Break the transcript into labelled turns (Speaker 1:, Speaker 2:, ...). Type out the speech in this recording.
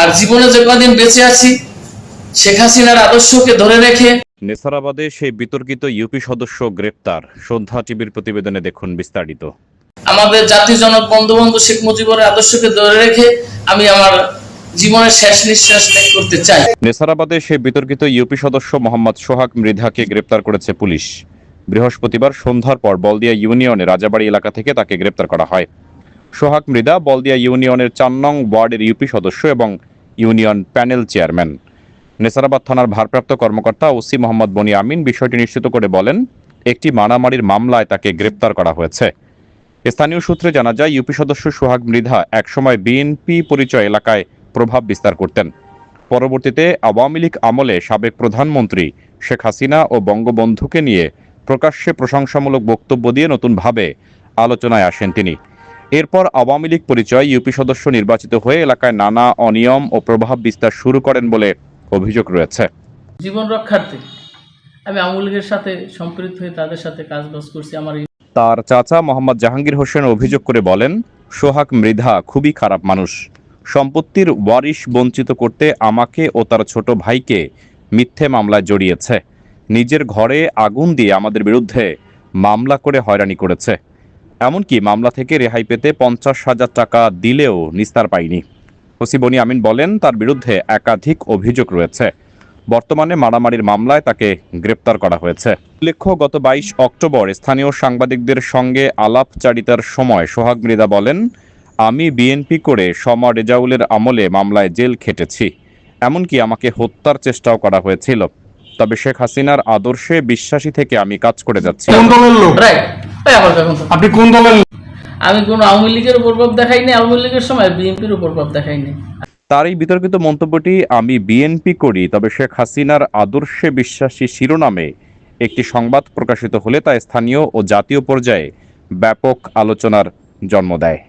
Speaker 1: আর জীবনে যে কদিন বেঁচে আছি শেখ হাসিনার আদর্শকে ধরে রেখে
Speaker 2: নেসারাবাদে সেই বিতর্কিত ইউপি সদস্য গ্রেপ্তার। সন্ধ্যা টিভির প্রতিবেদনে দেখুন বিস্তারিত।
Speaker 1: আমাদের জাতির জনক বঙ্গবন্ধু শেখ মুজিবুরের আদর্শকে ধরে রেখে আমি আমার জীবনের শেষ নিঃশ্বাস ত্যাগ করতে চাই।
Speaker 2: নেসারাবাদে সেই বিতর্কিত ইউপি সদস্য মোহাম্মদ সোহাগ মৃধাকে গ্রেপ্তার করেছে পুলিশ। বৃহস্পতিবার সন্ধ্যার পর বলদিয়া ইউনিয়নে রাজাবাড়ি এলাকা থেকে তাকে গ্রেপ্তার করা হয়। সোহাগ মৃধা, বলদিয়া ইউনিয়নের চার নং ওয়ার্ডের ইউপি সদস্য এবং ইউনিয়ন প্যানেল চেয়ারম্যান। নেসারাবাদ থানার ভারপ্রাপ্ত কর্মকর্তা ওসি মোহাম্মদ বনি আমিন বিষয়টি নিশ্চিত করে বলেন, একটি মারামারির মামলায় তাকে গ্রেপ্তার করা হয়েছে। স্থানীয় সূত্রে জানা যায়, ইউপি সদস্য সোহাগ মৃধা একসময় বিএনপি পরিচয় এলাকায় প্রভাব বিস্তার করতেন। পরবর্তীতে আওয়ামী লীগ আমলে সাবেক প্রধানমন্ত্রী শেখ হাসিনা ও বঙ্গবন্ধুকে নিয়ে প্রকাশ্যে প্রশংসামূলক বক্তব্য দিয়ে নতুনভাবে আলোচনায় আসেন তিনি। এরপর আওয়ামী লীগ পরিচয় ইউপি সদস্য নির্বাচিত হয়ে এলাকায় নানা অনিয়ম ও প্রভাব বিস্তার শুরু করেন বলে অভিযোগ রয়েছে।
Speaker 3: জীবন রক্ষার্থে আমি আওয়ামী লীগের সাথে সম্পৃক্ত হয়ে তাদের সাথে কাজ বাজ করছি আমার
Speaker 2: তার চাচা মোহাম্মদ জাহাঙ্গীর হোসেন অভিযোগ করে বলেন সোহাগ মৃধা খুবই খারাপ মানুষ। সম্পত্তির ওয়ারিশ বঞ্চিত করতে আমাকে ও তার ছোট ভাইকে মিথ্যে মামলায় জড়িয়েছে। নিজের ঘরে আগুন দিয়ে আমাদের বিরুদ্ধে মামলা করে হয়রানি করেছে। এমনকি মামলা থেকে রেহাই পেতে পঞ্চাশ হাজার টাকা দিলেও নিস্তার পাইনি ওসিবনি আমিন বলেন তার বিরুদ্ধে একাধিক অভিযোগ রয়েছে। বর্তমানে মারামারির মামলায় তাকে গ্রেপ্তার করা হয়েছে। উল্লেখ্য গত বাইশ অক্টোবর স্থানীয় সাংবাদিকদের সঙ্গে আলাপচারিতার সময় সোহাগ মৃদা বলেন আমি বিএনপি করে সমা রেজাউলের আমলে মামলায় জেল খেটেছি। এমনকি আমাকে হত্যার চেষ্টাও করা হয়েছিল। তবে শেখ হাসিনার আদর্শে বিশ্বাসী থেকে আমি কাজ করে যাচ্ছি।
Speaker 4: আপনি কোন দলের
Speaker 3: আমি কোন আওয়ামী লীগের প্রভাব দেখাইনি আওয়ামী লীগের সময় বিএনপির প্রভাব দেখাইনি।
Speaker 2: তার এই বিতর্কিত মন্তব্যটি আমি বিএনপি করি তবে শেখ হাসিনার আদর্শে বিশ্বাসী শিরোনামে একটি সংবাদ প্রকাশিত হলে তা স্থানীয় ও জাতীয় পর্যায়ে ব্যাপক আলোচনার জন্ম দেয়।